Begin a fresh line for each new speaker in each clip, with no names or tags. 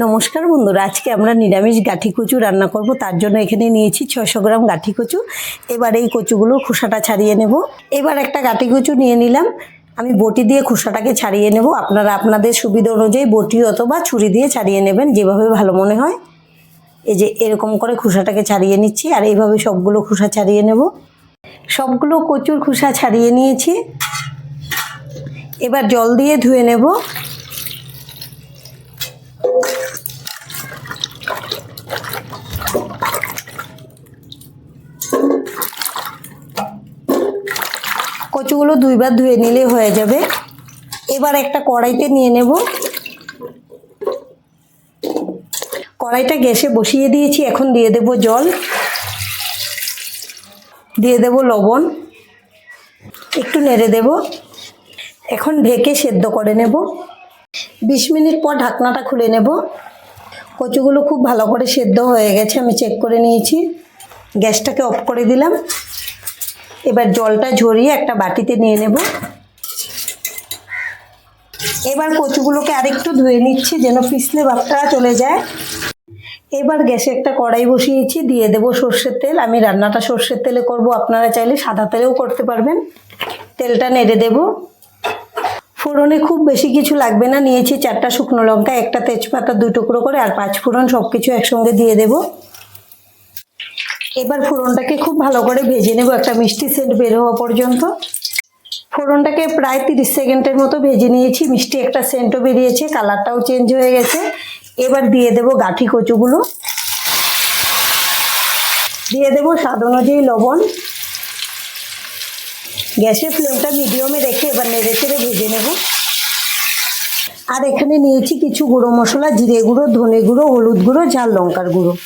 নমস্কার বন্ধুরা, আজকে আমরা নিরামিষ গাঠি কচু রান্না করব। তার জন্য এখানে নিয়েছি ছশো গ্রাম গাঠি কচু। এবার এই কচুগুলোর খোসাটা ছাড়িয়ে নেব। এবার একটা গাঠি কচু নিয়ে নিলাম। আমি বটি দিয়ে খোসাটাকে ছাড়িয়ে নেব। আপনারা আপনাদের সুবিধা অনুযায়ী বটি অথবা ছুরি দিয়ে ছাড়িয়ে নেবেন, যেভাবে ভালো মনে হয়। এই যে এরকম করে খোসাটাকে ছাড়িয়ে নিচ্ছি আর এইভাবে সবগুলো খোসা ছাড়িয়ে নেব। সবগুলো কচুর খোসা ছাড়িয়ে নিয়েছি। এবার জল দিয়ে ধুয়ে নেব। কচুগুলো দুইবার ধুয়ে নিলে হয়ে যাবে। এবার একটা কড়াইতে নিয়ে নেব। কড়াইটা গ্যাসে বসিয়ে দিয়েছি, এখন দিয়ে দেব জল। দিয়ে দেব লবণ। একটু নেড়ে দেব। এখন ঢেকে সেদ্ধ করে নেব। বিশ মিনিট পর ঢাকনাটা খুলে নেব। কচুগুলো খুব ভালো করে সেদ্ধ হয়ে গেছে, আমি চেক করে নিয়েছি। গ্যাসটাকে অফ করে দিলাম। এবার জলটা ঝরিয়ে একটা বাটিতে নিয়ে নেব। এবার কচুগুলোকে আরেকটু ধুয়ে নিচ্ছি যেন পিছলে ভাবটা চলে যায়। এবার গ্যাসে একটা কড়াই বসিয়েছি, দিয়ে দেবো সর্ষের তেল। আমি রান্নাটা সর্ষের তেলে করব, আপনারা চাইলে সাদা তেলেও করতে পারবেন। তেলটা নেড়ে দেব। ফোড়নে খুব বেশি কিছু লাগবে না, নিয়েছি চারটা শুকনো লঙ্কা, একটা তেজপাতা দুই টুকরো করে, আর পাঁচ ফোড়ন সব কিছু একসঙ্গে দিয়ে দেবো। এবার ফোড়নটাকে খুব ভালো করে ভেজে নেব। একটা মিষ্টি সেন্ট বের হওয়া পর্যন্ত। ফোড়নটাকে প্রায় তিরিশ সেকেন্ডের মতো ভেজে নিয়েছি। মিষ্টি একটা সেন্টও বেরিয়েছে, কালারটাও চেঞ্জ হয়ে গেছে। এবার দিয়ে দেব গাঠি কচুগুলো। দিয়ে দেব স্বাদ অনুযায়ী লবণ। গ্যাসের ফ্লেমটা মিডিয়ামে রেখে এবার নেড়ে চেড়ে ভেজে নেব। আর এখানে নিয়েছি কিছু গুঁড়ো মশলা, জিরে গুঁড়ো, ধনে গুঁড়ো, হলুদ গুঁড়ো, ঝাল লঙ্কার গুঁড়ো।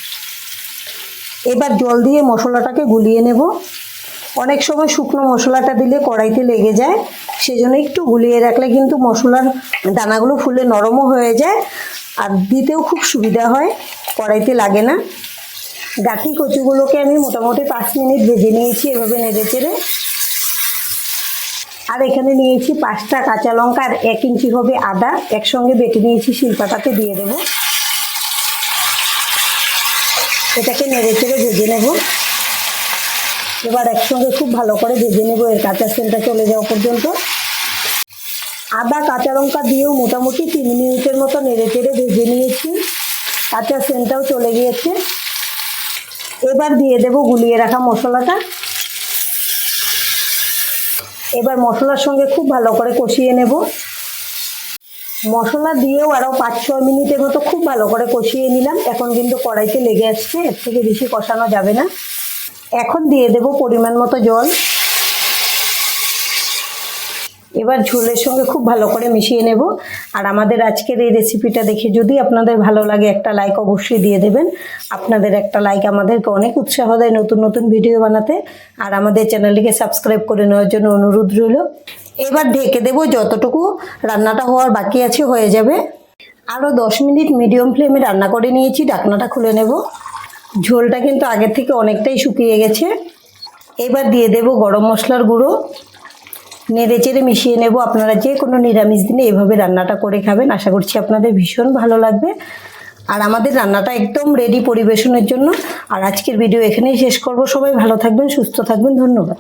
এবার জল দিয়ে মশলাটাকে গুলিয়ে নেব। অনেক সময় শুকনো মশলাটা দিলে কড়াইতে লেগে যায়, সেজন্য একটু গুলিয়ে রাখলে কিন্তু মশলার দানাগুলো ফুলে নরমও হয়ে যায় আর দিতেও খুব সুবিধা হয়, কড়াইতে লাগে না। গাঠি কচুগুলোকে আমি মোটামুটি পাঁচ মিনিট ভেজে নিয়েছি এভাবে নেড়ে চেড়ে। আর এখানে নিয়েছি পাঁচটা কাঁচা লঙ্কা আর এক ইঞ্চি হবে আদা, একসঙ্গে বেটে নিয়েছি শিলপাটাতে দিয়ে দেবো। এটাকে নেড়ে চেড়ে ভেজে নেব। এবার একসঙ্গে খুব ভালো করে ভেজে নেব, এর কাঁচা সেলটা চলে যাওয়া পর্যন্ত। আদা, কাঁচা লঙ্কা দিয়েও মোটামুটি তিন মিনিটের মতো নেড়ে চেড়ে ভেজে নিয়েছি। কাঁচা সেন্টটাও চলে গিয়েছে। এবার দিয়ে দেব গুলিয়ে রাখা মশলাটা। এবার মশলার সঙ্গে খুব ভালো করে কষিয়ে নেব। মশলা দিয়েও আরও পাঁচ ছ মিনিটের মতো খুব ভালো করে কষিয়ে নিলাম। এখন কিন্তু কড়াইতে লেগে আসছে, এর থেকে বেশি কষানো যাবে না। এখন দিয়ে দেব পরিমাণ মতো জল। এবার ঝোলের সঙ্গে খুব ভালো করে মিশিয়ে নেব। আর আমাদের আজকের এই রেসিপিটা দেখে যদি আপনাদের ভালো লাগে, একটা লাইক অবশ্যই দিয়ে দেবেন। আপনাদের একটা লাইক আমাদেরকে অনেক উৎসাহ দেয় নতুন নতুন ভিডিও বানাতে। আর আমাদের চ্যানেলটিকে সাবস্ক্রাইব করে নেওয়ার জন্য অনুরোধ রইল। এবার ঢেকে দেবো যতটুকু রান্নাটা হওয়ার বাকি আছে হয়ে যাবে। আরও দশ মিনিট মিডিয়াম ফ্লেমে রান্না করে নিয়েছি, ঢাকনাটা খুলে নেব। ঝোলটা কিন্তু আগের থেকে অনেকটাই শুকিয়ে গেছে। এবার দিয়ে দেব গরম মশলার গুঁড়ো। নেড়ে চেড়ে মিশিয়ে নেব। আপনারা যে কোনো নিরামিষ দিনে এভাবে রান্নাটা করে খাবেন। আশা করছি আপনাদের ভীষণ ভালো লাগবে। আর আমাদের রান্নাটা একদম রেডি পরিবেশনের জন্য। আর আজকের ভিডিও এখানেই শেষ করব। সবাই ভালো থাকবেন, সুস্থ থাকবেন। ধন্যবাদ।